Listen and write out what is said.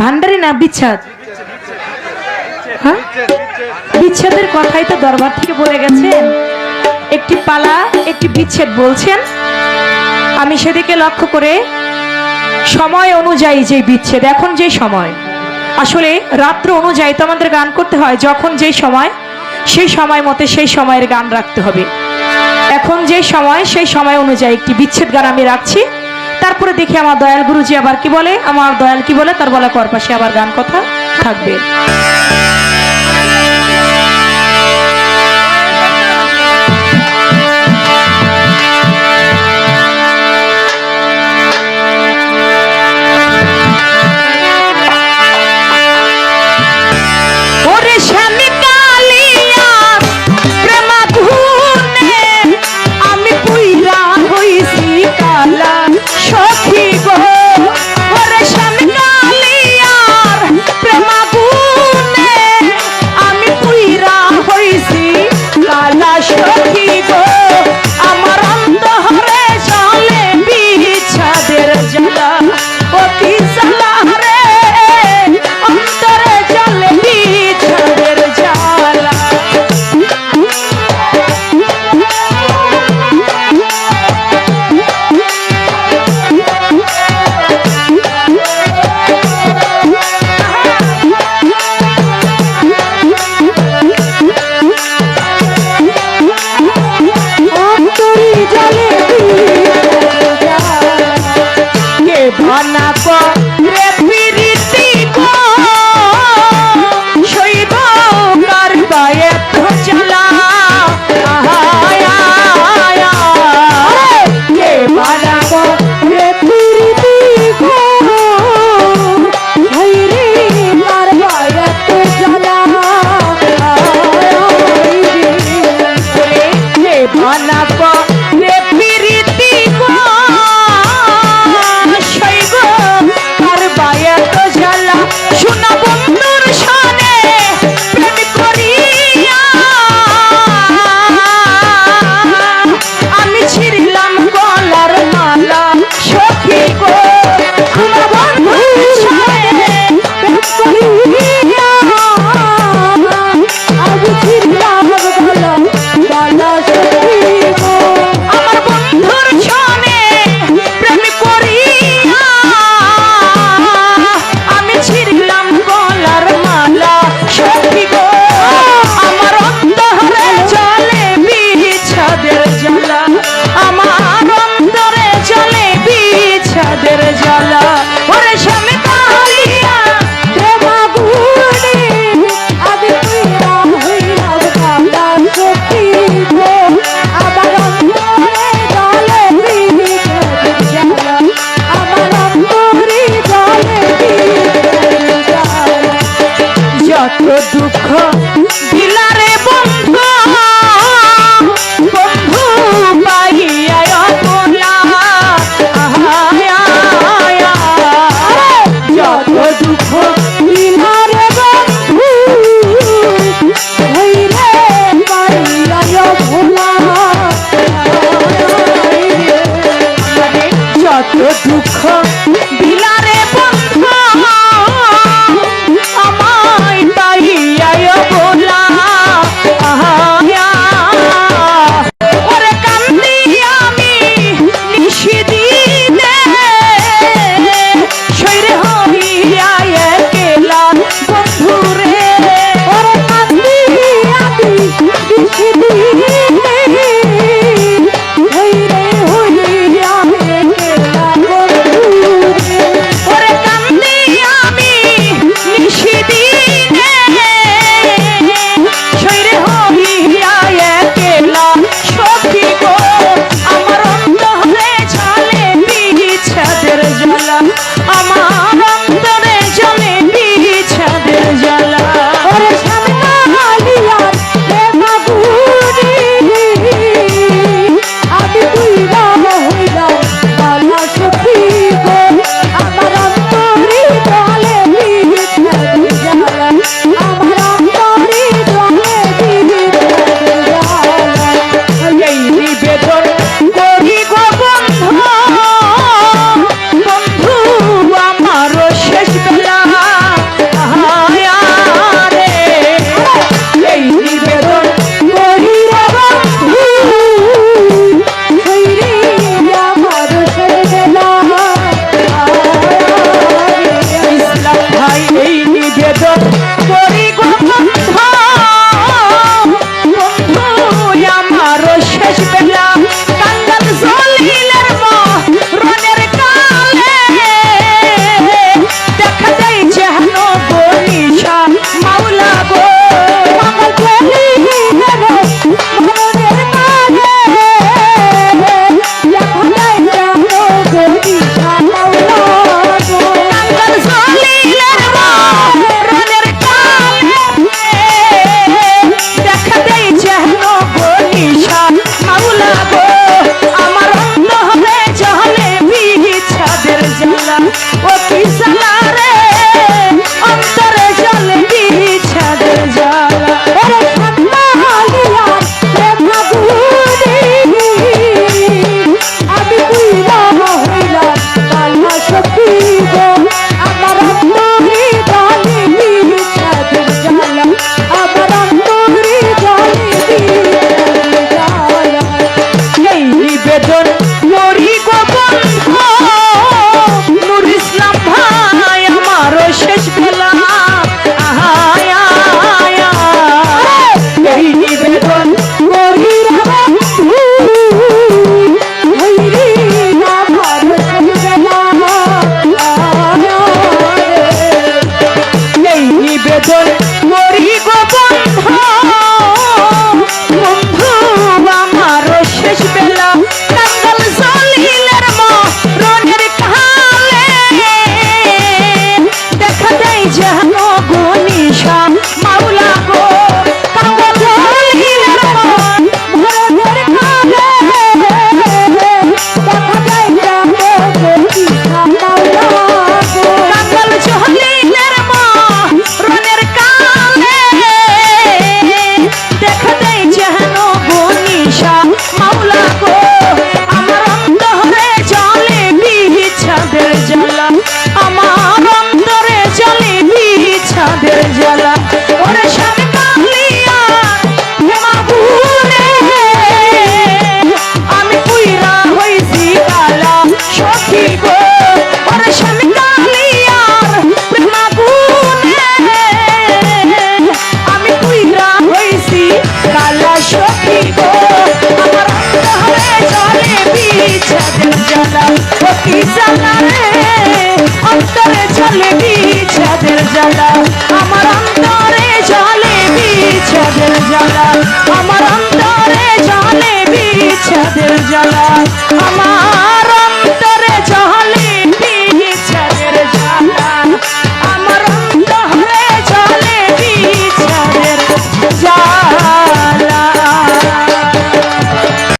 ভান্ডারি না, বিচ্ছাদ। হ্যাঁ? বিচ্ছেদের কথাই তো দরবার থেকে বলে গেছেন। একটি পালা, একটি বিচ্ছেদ বলছেন। আমি সেদিকে লক্ষ্য করে সময় অনুযায়ী যে বিচ্ছেদ, এখন যে সময়। আসলে রাত্র অনুযায়ী তো আমাদের গান করতে হয়, যখন যে সময়, সেই সময় মতে সেই সময়ের গান রাখতে হবে। এখন যে সময়, সেই সময় অনুযায়ী একটি বিচ্ছেদ গান আমি রাখছি। তারপরে দেখি আমার দয়াল গুরুজি আবার কি বলে, আমার দয়াল কি বলে, তার বলা করপাশে আবার গান কথা থাকবে। দুঃখ দিলারে